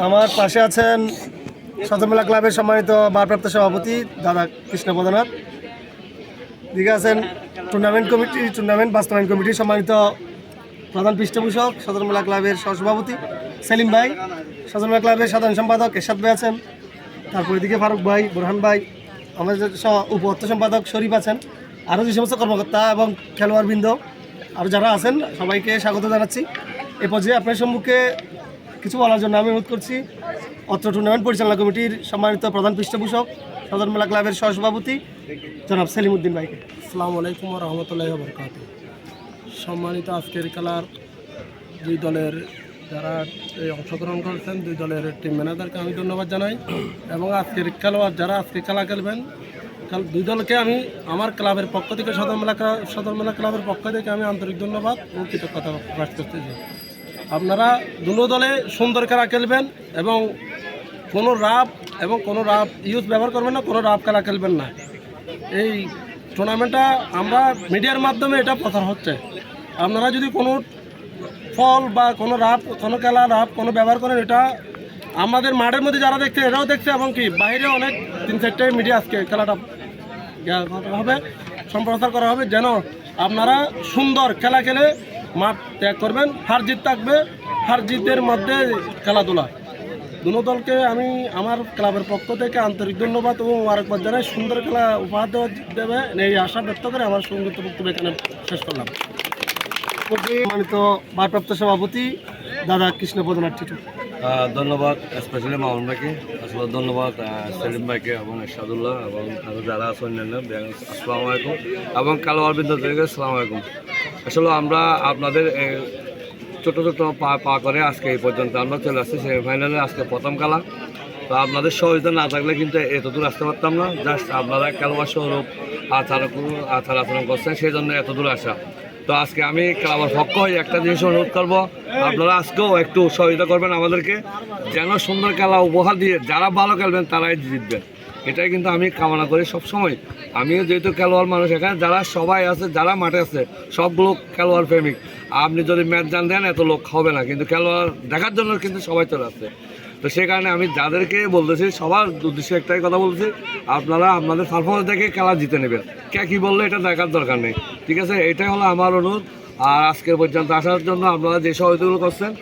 আমার পাশে আছেন শতমেলা ক্লাবের সম্মানিত ভারপ্রাপ্ত সভাপতি দাদা কৃষ্ণ প্রধানাথ দিকে আছেন টুর্নামেন্ট কমিটি টুর্নামেন্ট বাস্তবায়ন কমিটির সম্মানিত প্রধান পৃষ্ঠপোষক সদরমেলা ক্লাবের সহসভাপতি সেলিম ভাই সদরমেলা ক্লাবের সাধারণ সম্পাদক এরশাদ ভাই আছেন। তারপর এদিকে ফারুক ভাই, বোরহান ভাই, আমাদের উপ অর্থ সম্পাদক শরীফ আছেন। আরও যে সমস্ত কর্মকর্তা এবং খেলোয়াড় বৃন্দ আরও যারা আছেন, সবাইকে স্বাগত জানাচ্ছি। এ পর্যায়ে আপনার সম্মুখে কিছু বলার জন্য আমি অনুরোধ করছি। অত্র টুর্নামেন্ট পরিচালনা কমিটির সম্মানিত প্রধান পৃষ্ঠপোষক সদরমেলা ক্লাবের সহসভাপতি, জনাব সেলিম উদ্দিন ভাইকে। আসসালামু আলাইকুম রহমতুল্লাহ বরকাত সম্মানিত আজকের খেলার দুই দলের যারা এই অংশগ্রহণ করেছেন, দুই দলের টিম ম্যানেজারকে আমি ধন্যবাদ জানাই এবং আজকের খেলোয়াড় যারা আজকে খেলা খেলবেন, খেল- দুই দলকে আমি আমার ক্লাবের পক্ষ থেকে, সদর মেলা সদর মেলা ক্লাবের পক্ষ থেকে আমি আন্তরিক ধন্যবাদ ও কৃতজ্ঞতা প্রকাশ করতেছি আপনারা দুটো দলে সুন্দর খেলা খেলবেন এবং কোনো রাব এবং কোনো রাব ইউজ ব্যবহার করবেন না, কোনো রাব খেলা খেলবেন না। এই টুর্নামেন্টটা আমরা মিডিয়ার মাধ্যমে এটা প্রচার হচ্ছে। আপনারা যদি কোনো ফল বা কোনো রাপ কোনো খেলা রাপ কোনো ব্যবহার করেন, এটা আমাদের মাঠের মধ্যে যারা দেখছে, এরাও দেখছে এবং কি বাইরে অনেক তিন চারটে মিডিয়া আজকে খেলাটা হবে, সম্প্রচার করা হবে যেন আপনারা সুন্দর খেলা খেলে মাঠ ত্যাগ করবেন হার জিত থাকবে হার জিতের মধ্যে খেলাধুলা। দুনো দলকে আমি আমার ক্লাবের পক্ষ থেকে আন্তরিক ধন্যবাদ এবং আরেকবার জানাই। সুন্দর খেলা উপহার দেওয়া দেবে এই আশা ব্যক্ত করে আমার সংগীত বক্তব্য এখানে শেষ করলাম। সম্মানিত ভারপ্রাপ্ত সভাপতি দাদা কৃষ্ণ প্রধানাথ টিটু ধন্যবাদ স্পেশালি মামুন ভাইকে। আসলে ধন্যবাদ সেলিম ভাইকে এবং এরশাদুল্লাহ এবং যারা আছে অন্যান্য। আসসালামু আলাইকুম। এবং কালো অরবিন্দ থেকে আসসালামু আলাইকুম। আসলে আমরা আপনাদের ছোট ছোট পা পা করে আজকে এই পর্যন্ত আমরা চলে আসছি সেমিফাইনালে, আজকে প্রথম খেলা। তো আপনাদের সহযোগিতা না থাকলে কিন্তু এত দূর আসতে পারতাম না। জাস্ট আপনারা খেলোয়াড় স্বরূপ আচার আচার আচরণ করছেন সেই জন্য এত দূর আসা। তো আজকে আমি ক্লাবের পক্ষ হয়ে একটা জিনিস অনুরোধ করব, আপনারা আজকেও একটু সহযোগিতা করবেন আমাদেরকে, যেন সুন্দর খেলা উপহার দিয়ে যারা ভালো খেলবেন তারাই জিতবেন। এটাই কিন্তু আমি কামনা করি সব সময় আমিও যেহেতু খেলোয়াড় মানুষ, এখানে যারা সবাই আছে, যারা মাঠে আছে, সবগুলো খেলোয়াড় প্রেমিক। আপনি যদি ম্যাচ জান দেন এত লোক হবে না, কিন্তু খেলোয়াড় দেখার জন্য কিন্তু সবাই চলে আসছে। তো সেই কারণে আমি যাদেরকে বলতেছি, সবার উদ্দেশ্যে একটাই কথা বলছি আপনারা আপনাদের পারফরমেন্স দেখে খেলা জিতে নেবেন। কে কী বলল, এটা দেখার দরকার নেই। ঠিক আছে? এটাই হলো আমার অনুরোধ। আর আজকের পর্যন্ত আসার জন্য আপনারা যে সহযোগিতা করছেন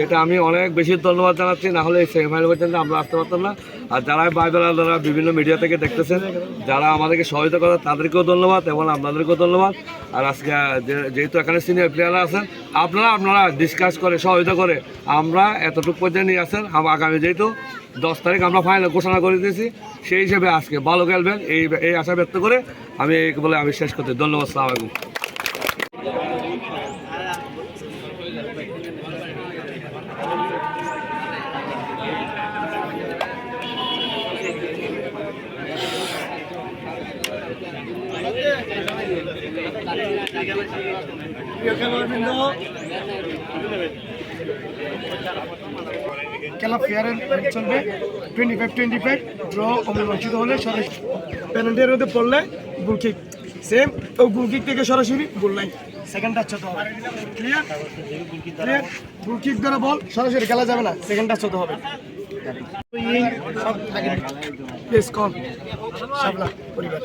সেটা আমি অনেক বেশি ধন্যবাদ জানাচ্ছি, না হলে এই সেমিফাইনাল পর্যন্ত আমরা আসতে পারতাম না। আর যারা বাইবেলা যারা বিভিন্ন মিডিয়া থেকে দেখতেছেন, যারা আমাদেরকে সহযোগিতা করে তাদেরকেও ধন্যবাদ এবং আপনাদেরকেও ধন্যবাদ। আর আজকে যেহেতু এখানে সিনিয়র প্লেয়াররা আছেন, আপনারা আপনারা ডিসকাস করে, সহযোগিতা করে আমরা এতটুকু পর্যায়ে নিয়ে আসেন। আগামী যেহেতু দশ তারিখ আমরা ফাইনাল ঘোষণা করে দিয়েছি, সেই হিসেবে আজকে ভালো খেলবেন। এই এই আশা ব্যক্ত করে আমি এই বলে আমি শেষ করতে ধন্যবাদ, সালাম খেলা ফেয়ারের চলবে। Twenty five twenty five draw অমীমাংসিত হলে সরাসরি পেনাল্টির মধ্যে পড়লে গোল কিক সেম ও গোল কিক থেকে সরাসরি গোল লাইন সেকেন্ড টাচ হতে হবে। ক্লিয়ার ক্লিয়ার গোল দ্বারা বল সরাসরি খেলা যাবে না। সেকেন্ড টাচ হতে হবে। সব আগে প্লেস কল শাবলা পরিবার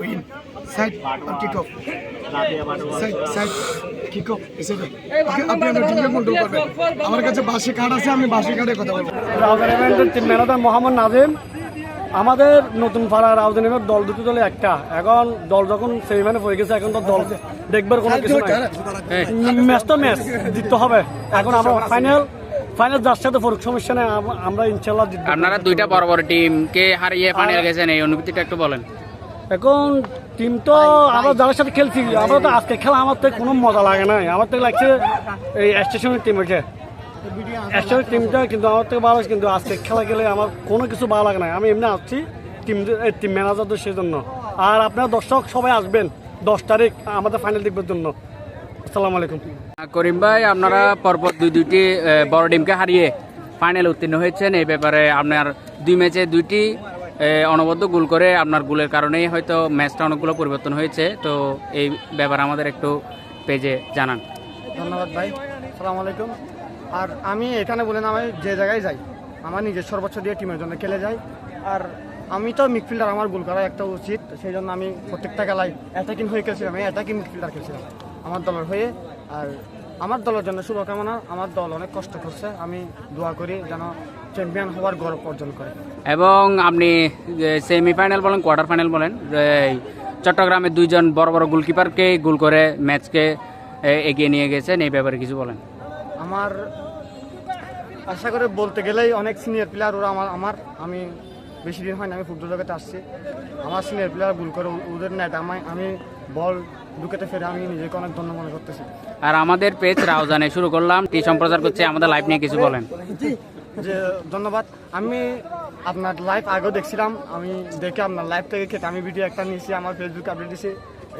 উইন সাইড আর kick off side side kick off এসে আপনি আমার টিমকে কন্ট্রোল করবেন আমার কাছে বাসি কার্ড আছে আমি বাসি কার্ডে কথা বলব রাউজান ইভেন্টের টিম ম্যানেজার মোহাম্মদ নাজিম আমাদের নতুন পাড়া রাউজান ইভেন্ট দল দুটো দলে একটা। এখন দল যখন সেমিফাইনালে পড়ে গেছে এখন তো দল দেখবার কোনো কিছু নাই। ম্যাচ তো ম্যাচ জিততে হবে। এখন আমরা ফাইনাল ফাইনাল যার সাথে পড়ুক সমস্যা নেই আমরা ইনশাল্লাহ আপনারা দুইটা বড় বড় টিমকে হারিয়ে ফাইনাল গেছেন এই অনুভূতিটা একটু বলেন। এখন টিম তো আমরা যাদের সাথে খেলছি আমরা তো আজকে খেলা আমার তো কোনো মজা লাগে নাই। আমার তো লাগছে এই স্টেশনের টিম হচ্ছে স্টেশনের টিমটা কিন্তু আমার থেকে ভালো কিন্তু আজকে খেলা গেলে আমার কোনো কিছু ভালো লাগে না আমি এমনি আসছি টিম টিম ম্যানেজার তো সেই জন্য আর আপনার দর্শক সবাই আসবেন দশ তারিখ আমাদের ফাইনাল দেখবার জন্য। আসসালামু আলাইকুম। করিম ভাই আপনারা পরপর দুই দুইটি বড় ডিমকে হারিয়ে ফাইনাল উত্তীর্ণ হয়েছেন। এই ব্যাপারে আপনার দুই ম্যাচে দুইটি অনবদ্য গোল করে আপনার গোলের কারণেই হয়তো ম্যাচটা অনেকগুলো পরিবর্তন হয়েছে। তো এই ব্যাপারে আমাদের একটু পেজে জানান। ধন্যবাদ ভাই। সালাম আলাইকুম। আর আমি এখানে বলে না আমি যে জায়গায় যাই আমার নিজের সর্বোচ্চ দিয়ে টিমের জন্য খেলে যাই। আর আমি তো মিডফিল্ডার আমার গোল করা একটা উচিত। সেই জন্য আমি প্রত্যেকটা খেলায় অ্যাটাকিং হয়ে খেলছিলাম আমি অ্যাটাকিং মিডফিল্ডার খেলছিলাম। আমার দলের হয়ে আর আমার দলের জন্য শুভকামনা। আমার দল অনেক কষ্ট করছে। আমি দোয়া করি যেন চ্যাম্পিয়ন হওয়ার গৌরব অর্জন করে। এবং আপনি সেমিফাইনাল বলেন কোয়ার্টার ফাইনাল বলেন চট্টগ্রামের দুইজন বড় বড় গোলকিপারকে গোল করে ম্যাচকে এগিয়ে নিয়ে গেছেন এই ব্যাপারে কিছু বলেন। আমার আশা করে বলতে গেলেই অনেক সিনিয়র প্লেয়ার ওরা আমার আমার। আমি বেশি দিন হয় না আমি ফুটবল জগতে আসছি। আমার সিনিয়র প্লেয়ার ভুল করে ওদের নেট আমি আমি বল ঢুকেতে ফেরে আমি নিজেকে অনেক ধন্য মনে করতেছি। আর আমাদের পেজ রাউজানে শুরু করলাম। টি সম্প্রচার করছে আমাদের লাইভ নিয়ে কিছু বলেন। যে ধন্যবাদ। আমি আপনার লাইভ আগেও দেখছিলাম। আমি দেখে আপনার লাইভ থেকে খেতে আমি ভিডিও একটা নিয়েছি আমার ফেসবুকে আপডেট দিয়েছি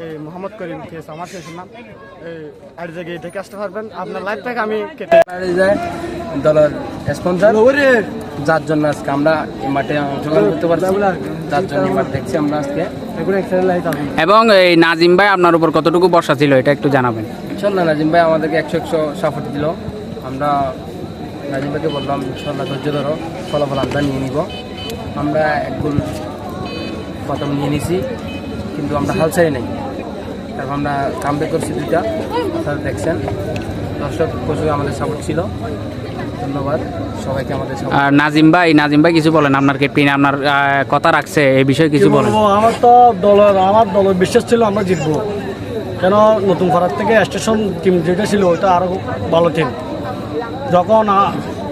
এই মোহাম্মদ করিম ফেস আমার ফেস নাম এই আর জায়গায় দেখে আসতে পারবেন আপনার লাইভ থেকে আমি কেটে দলের স্পন্সর যার জন্য আজকে আমরা এই মাঠে অংশগ্রহণ করতে পারছি যার জন্য এই মাঠ দেখছি আমরা আজকে। এবং এই নাজিম ভাই আপনার উপর কতটুকু বর্ষা ছিল এটা একটু জানাবেন। ইনশাল্লাহ নাজিম ভাই আমাদেরকে একশো একশো সাপোর্ট দিল। আমরা নাজিম ভাইকে বললাম ইনশাল্লাহ ধৈর্য ধরো ফলাফল আমরা নিয়ে নিব। আমরা এক গোল প্রথম নিয়ে নিছি কিন্তু আমরা হাল ছাড়ি নাই। তারপর আমরা কামব্যাক করছি দুইটা। আপনারা দেখছেন। দর্শক প্রচুর আমাদের সাপোর্ট ছিল। ধন্যবাদ। সবাইকে আমাদের আর নাজিম ভাই নাজিম ভাই কিছু বলেন আপনার ক্যাপ্টেন আপনার কথা রাখছে এই বিষয়ে কিছু বলেন বলব, আমার তো দলের আমার দলের বিশ্বাস ছিল আমরা জিতবো। কেন? নতুন পাড়ার থেকে স্টেশন টিম যেটা ছিল ওইটা আরও ভালো টিম যখন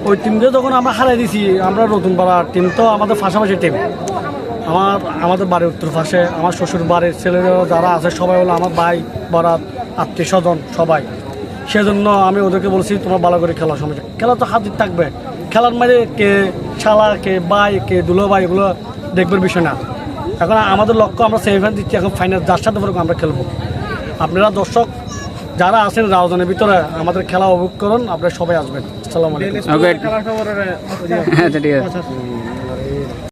ওই টিমকে যখন আমরা হারিয়ে দিছি আমরা নতুন পাড়ার টিম তো আমাদের পাশাপাশি টিম আমার আমাদের বাড়ির উত্তর পাশে আমার শ্বশুর বাড়ির ছেলেরা যারা আছে সবাই হলো আমার ভাই বারাত আত্মীয় স্বজন সবাই। সেজন্য আমি ওদেরকে বলছি তোমরা ভালো করে খেলা সময় খেলা তো হাজির থাকবে। খেলার মাঝে কে ছালা কে বাই কে দুলো ভাই এগুলো দেখবার বিষয় না। এখন আমাদের লক্ষ্য আমরা সেমিফাইনাল দিচ্ছি এখন ফাইনাল যার সাথে পরে আমরা খেলব। আপনারা দর্শক যারা আছেন রাজধানীর ভিতরে আমাদের খেলা উপভোগ করুন আপনারা সবাই আসবেন। আসসালামু আলাইকুম।